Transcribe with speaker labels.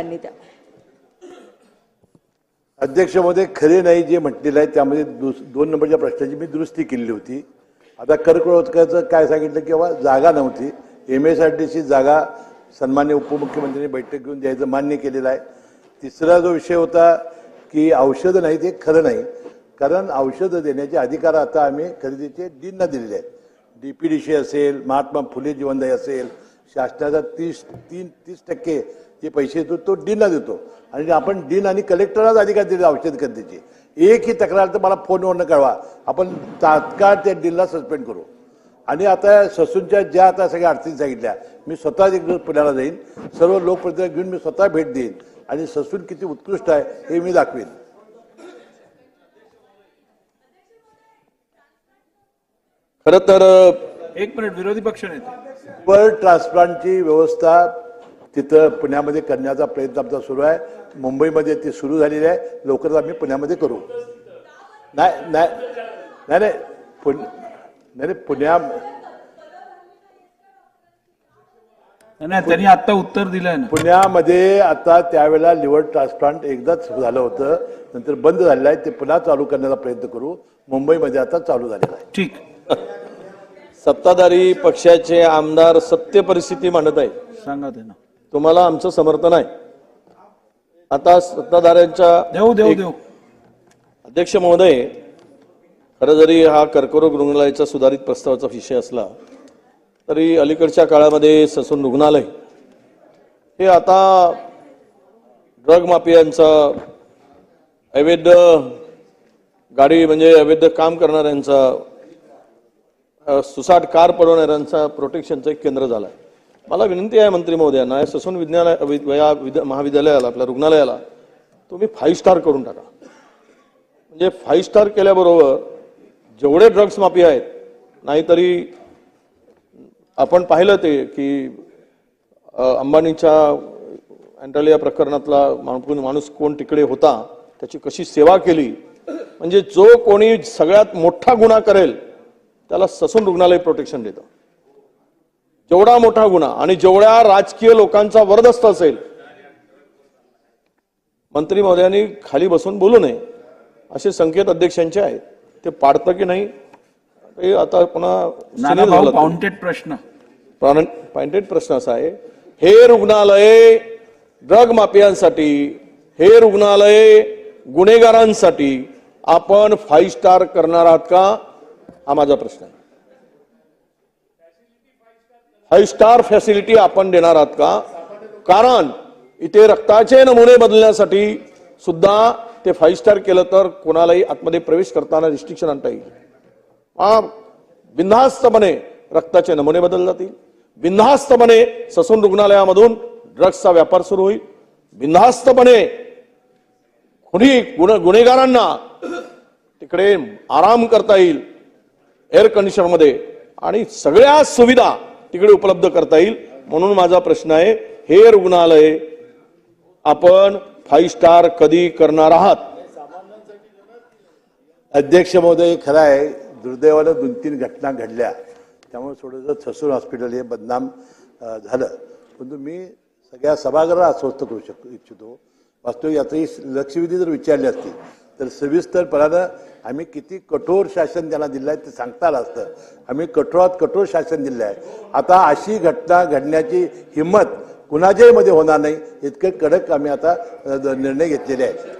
Speaker 1: त्यांनी
Speaker 2: त्या अध्यक्षामध्ये खरे नाही जे म्हटलेलं आहे त्यामध्ये दुस- दोन नंबरच्या प्रश्नाची मी दुरुस्ती केली होती. आता कर्करोधकाचं काय सांगितलं की बाबा जागा नव्हती. एम एस आर टीची जागा सन्मान्य उपमुख्यमंत्र्यांनी बैठक घेऊन द्यायचं मान्य केलेलं आहे. तिसरा जो विषय होता की औषधं नाही ते खरं नाही. कारण औषधं देण्याचे अधिकार आता आम्ही खरेदीचे डीनना दिलेले आहेत. डी पी डी सी असेल महात्मा फुले जीवनदायी असेल शासनाचा तीस तीन तीस टक्के जे पैसे येतो तो डीनला देतो. आणि आपण डीन आणि कलेक्टरलाच अधिकार दिले औषध खरेदीचे. एकही तक्रार तर मला फोनवरनं कळवा. आपण तात्काळ त्या डीनला सस्पेंड करू. आणि आता ससूनच्या ज्या आता सगळ्या अडचणी सांगितल्या मी स्वतः एक दिवस पुण्याला जाईन. सर्व लोकप्रतिनिधी घेऊन मी स्वतः भेट देईन. आणि ससून किती उत्कृष्ट आहे हे मी दाखवेन.
Speaker 3: खर तर
Speaker 4: एक मिनिट विरोधी पक्ष नेते.
Speaker 2: लिव्हर ट्रान्सप्लांटची व्यवस्था तिथं पुण्यामध्ये करण्याचा प्रयत्न आमचा सुरू आहे. मुंबईमध्ये ती सुरू झालेली आहे. लवकरच आम्ही पुण्यामध्ये करू. नाही नाही नाही नाही. पुण नाही नाही, पुण्या
Speaker 4: नाही त्यांनी आता उत्तर दिलंय ना.
Speaker 2: पुण्यामध्ये आता त्यावेळेला लिव्हर ट्रान्सप्लांट एकदाच झालं होतं. नंतर बंद झालेलं आहे. ते पुन्हा चालू करण्याचा प्रयत्न करू. मुंबईमध्ये आता चालू झालेलं आहे.
Speaker 4: ठीक.
Speaker 3: सत्ताधारी पक्षाचे आमदार सत्य परिस्थिती मांडत आहे
Speaker 4: सांगा त्यांना.
Speaker 3: तुम्हाला आमचं समर्थन आहे. आता सत्ताधाऱ्यांच्या
Speaker 4: देऊ देऊ
Speaker 3: एक-
Speaker 4: देऊ.
Speaker 3: अध्यक्ष महोदय खरं जरी हा कर्करोग रुग्णालयाचा सुधारित प्रस्तावाचा विषय असला तरी अलीकडच्या काळामध्ये ससून रुग्णालय हे आता ड्रग माफियांचा अवैध गाडी म्हणजे अवैध काम करणाऱ्यांचा सुसाट कार पडवणाऱ्यांचा प्रोटेक्शनचं एक केंद्र झालं आहे मला विनंती आहे मंत्री महोदयांना ससून विज्ञालय या विद- महाविद्यालयाला आपल्या रुग्णालयाला तुम्ही फाईव्ह स्टार करून टाका. म्हणजे फाईव्ह स्टार केल्याबरोबर जेवढे ड्रग्स माफी आहेत नाहीतरी आपण पाहिलं ते की अंबानीच्या अँटालिया प्रकरणातला माणूस कोण तिकडे होता त्याची कशी सेवा केली म्हणजे जो कोणी सगळ्यात मोठा गुन्हा करेल त्याला ससून रुग्णालय प्रोटेक्शन देतं. जेवढा मोठा गुन्हा आणि जेवढ्या राजकीय लोकांचा वरदस्त असेल मंत्री महोदयांनी खाली बसून बोलू नये असे संकेत अध्यक्षांचे आहेत. ते पाडतं की नाही ते आता पुन्हा.
Speaker 4: काउंटेड प्रश्न.
Speaker 3: पॉइंटेड प्रश्न असा आहे हे रुग्णालय ड्रग माफियांसाठी हे रुग्णालय गुन्हेगारांसाठी आपण फाईव्ह स्टार करणार आहात का? हा माझा प्रश्न आहे. फाईव्ह स्टार फॅसिलिटी आपण देणार आहात का? कारण इथे रक्ताचे नमुने बदलण्यासाठी सुद्धा ते फाईव्ह स्टार केलं तर कोणालाही आतमध्ये प्रवेश करताना रिस्ट्रिक्शन आणता येईल. बिंधास्तपणे बिनधास्तपणे रक्ताचे नमुने बदल जातील. बिनधास्तपणे ससून रुग्णालयामधून ड्रग्सचा व्यापार सुरू होईल. बिनधास्तपणे कुणी गुन्हे गुन्हेगारांना तिकडे आराम करता येईल. एअर कंडिशनमध्ये आणि सगळ्या सुविधा तिकडे उपलब्ध करता येईल. म्हणून माझा प्रश्न आहे हे रुग्णालय आपण फाईव्ह स्टार कधी करणार आहात?
Speaker 2: अध्यक्ष महोदय खरं आहे दुर्दैवानं दोन तीन घटना घडल्या. त्यामुळे थोडंसं ससून हॉस्पिटल हे बदनाम झालं. परंतु मी सगळ्या सभागृहाला अस्वस्थ करू शक इच्छितो. वास्तविक यातही लक्षवेधी जर विचारली असती तर सविस्तरपणानं आम्ही किती कठोर शासन त्यांना दिलं आहे ते सांगता आलं असतं. आम्ही कठोरात कठोर शासन दिलं आहे आता अशी घटना घडण्याची हिंमत कुणाच्याही मध्ये होणार नाही. इतके कडक आम्ही आता निर्णय घेतलेले आहे